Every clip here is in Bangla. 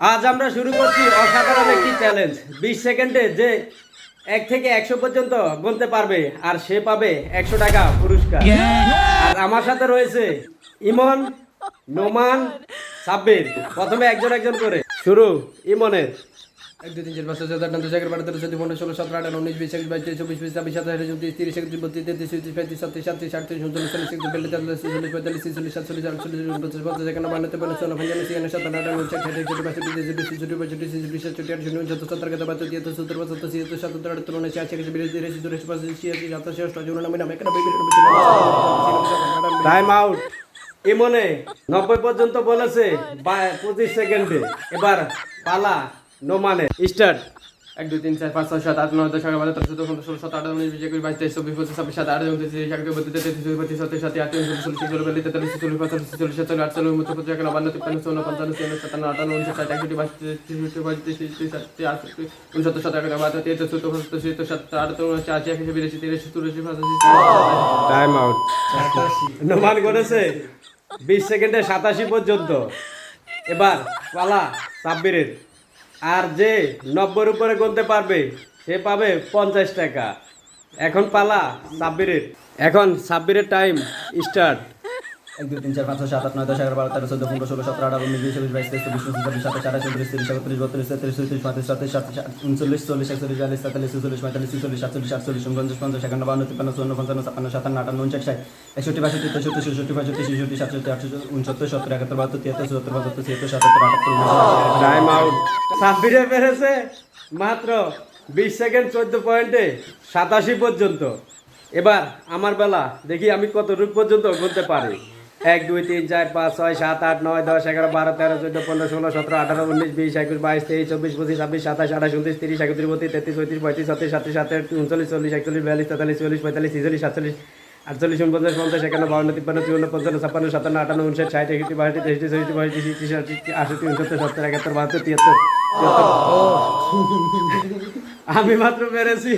আজ আমরা শুরু করছি অসাধারণ একটি চ্যালেঞ্জ বিশ সেকেন্ডে যে এক থেকে একশো পর্যন্ত গুনতে পারবে আর সে পাবে একশো টাকা পুরস্কার। আর আমার সাথে রয়েছে ইমন, নোমান, সাব্বির। প্রথমে একজন একজন করে। শুরু, ইমনের। এক দুই তিন চার পাঁচ ছয় সাত আট নয় দশ চোদ্দ পনেরো ষোলো সতেরো আঠারো উনিশ বিশ একুশ বাইশ তেইশ চব্বিশ পঁচিশ ছাব্বিশ সাতাশ আঠাশ তিরিশ একত্রিশ বত্রিশ তেত্রিশ চৌত্রিশ পঁয়ত্রিশ ছত্রিশ সাতত্রিশ আটত্রিশ উনচল্লিশ চল্লিশ একচল্লিশ চল্লিশ পঁয়তাল্লিশ ছেচল্লিশ সাতচল্লিশ আটচল্লিশ উনপঞ্চাশ পঞ্চাশ একান্ন বান্ন তেপান্ন চুয়ান্ন পঞ্চান্ন ছিয়ান্ন সাতান্ন আটান্ন উনষাট ষাট একষট্টি বাষট্টি তেষট্টি ছেষট্টি পঁয়ষট্টি ছেষট্টি সাতষট্টি আটষট্টি উনসত্তর সত্তর একাত্তর বাহাত্তর তিয়াত্তর সত্তর পঁচাত্তর ছিয়াত্তর সাতাত্তর আটাত্তর উনআশি আশি একাশি বিরাশি তিরাশি চুরাশি পঁচাশি ছিয়াশি সাতাশি অষ্টাশি উননব্বই নব্বই একানব্বই টাইম আউট ইমনে নব্বই পর্যন্ত বলেছে পঁচিশ সেকেন্ডে এবার পালা নোমানের স্টার্ট এক দুই তিন চার পাঁচ ছয় সাত আট নয় দশ এগারো বারো তেরো চোদ্দ পনেরো ষোলো সতেরো আঠারো উনিশ বিশ একুশ বাইশ তেইশ চব্বিশ পঁচিশ ছাব্বিশ সাত আট উনত্রিশ তিরিশ একত্রিশ বত্রিশ তেত্রিশ ছত্রিশ সাতত্রিশ আটত্রিশ উনচল্লিশ চল্লিশ চল্লিশ তেতাল্লিশ চল্লিশ পঁয়তাল্লিশ চল্লিশ সাতচল্লিশ আটচল্লিশ উনচল্লিশ পঁচিশ একান্ন বান্ন তিপ্পান্ন চুয়ান্ন পঞ্চান্ন ছিয়ান্ন সাতান্ন আটান্ন উনষাট ষাট একষট্টি বাষট্টি তেষট্টি পঁয়ত্রিশ সাতটি আটষট্টি উনসত্তর সতেরো এগারো বারো তেরো চৌদ্দ পঁচাত্তর ছিয়াত্তর সাতটা আটাত্তর উনআশি আশি একাশি বিরাশি তিরাশি চুরাশি পঁচাশি টাইম আউট নোমান করেছে। বিশ সেকেন্ডে সাতাশি পর্যন্ত। এবার পালা সাব্বিরের। আর যে নব্বইয়ের উপরে গুনতে পারবে, সে পাবে পঞ্চাশ টাকা। এখন পালা, সাব্বিরের। এখন সাব্বিরের টাইম স্টার্ট এক দুই তিন চার পাঁচ ছয় সাত আট নয় দশ এগারো বারো তেরো চোদ্দ পনেরো ষোলো সতেরো আঠারো উনিশ বিশ বাইশ তেইশ চব্বিশ সাতাশ আঠাশ উনত্রিশ তিরিশ একত্রিশ বত্রিশ তেত্রিশ চৌত্রিশ পঁয়ত্রিশ সাতত্রিশ উনচল্লিশ চল্লিশ একচল্লিশ বিয়াল্লিশ তেতাল্লিশ চুচল্লিশ পঁয়তাল্লিশ ছিচল্লিশ সাতচল্লিশ আটচল্লিশ উনপঞ্চাশ পঞ্চাশ একান্ন বান্ন তিপ্পান্ন চুয়ান্ন পঞ্চান্ন ছাপ্পান্ন সাতান্ন আটান্ন উনষাট ষাট একষট্টি বাষট্টি তেষট্টি ছেষট্টি পঁয়ষট্টি ছেষট্টি সাতষট্টি আটষট্টি উনসত্তর সত্তর একাত্তর বাহাত্তর তিয়াত্তর চুয়াত্তর পঁচাত্তর ছিয়াত্তর সাতাত্তর আটাত্তর টাইম আউট সাব্বিরে পেরেছে মাত্র বিশ সেকেন্ড চোদ্দ পয়েন্টে সাতাশি পর্যন্ত এবার আমার বেলা দেখি আমি কত রূপ পর্যন্ত গুনতে পারি এক, দুই, তিন, চার, পাঁচ, ছয়, সাত, আট, নয়, দশ, এগারো, বারো, তেরো, চোদ্দ, পনেরো, ষোলো, সতেরো, আঠারো, উনিশ, বিশ, একুশ, বাইশ, তেইশ, চব্বিশ, পঁচিশ, ছাব্বিশ, সাতাশ, আঠাশ, উনত্রিশ, তিরিশ, একত্রিশ, বত্রিশ, তেত্রিশ, পঁয়ত্রিশ পঁয়ত্রিশ, ছত্রিশ, সাতত্রিশ সাতের উনচল্লিশ, চল্লিশ, একচল্লিশ, বিয়াল্লিশ, তেতাল্লিশ, চল্লিশ, পঁয়তাল্লিশ ছিচল্লিশ সাতচল্লিশ, আটচল্লিশ, উনপঞ্চাশ, পঞ্চাশ, একান্ন, বাউন্ন, তিপ্পান্ন, চুয়ান্ন, পঞ্চান্ন, ছাপ্পান্ন, সাতান্ন, আটান্ন, উনষাট, ষাট একষট্টি বাষট্টি, তেষট্টি, চৌষট্টি পঁয়ত্রিশ ছিয়াশি সাতষট্টি আষট্টি উনসত্তর, সত্তর, একাত্তর, বাহাত্তর তিয়াত্তর। আমি মাত্র পেরেছি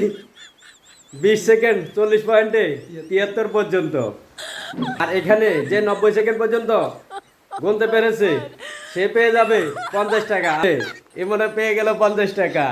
বিশ সেকেন্ড, চল্লিশ পয়েন্টে, তিয়াত্তর পর্যন্ত। আর এখানে যে নব্বই সেকেন্ড পর্যন্ত গুনতে পেরেছে, সে পেয়ে যাবে পঞ্চাশ টাকা। এ এমনে পেয়ে গেল পঞ্চাশ টাকা।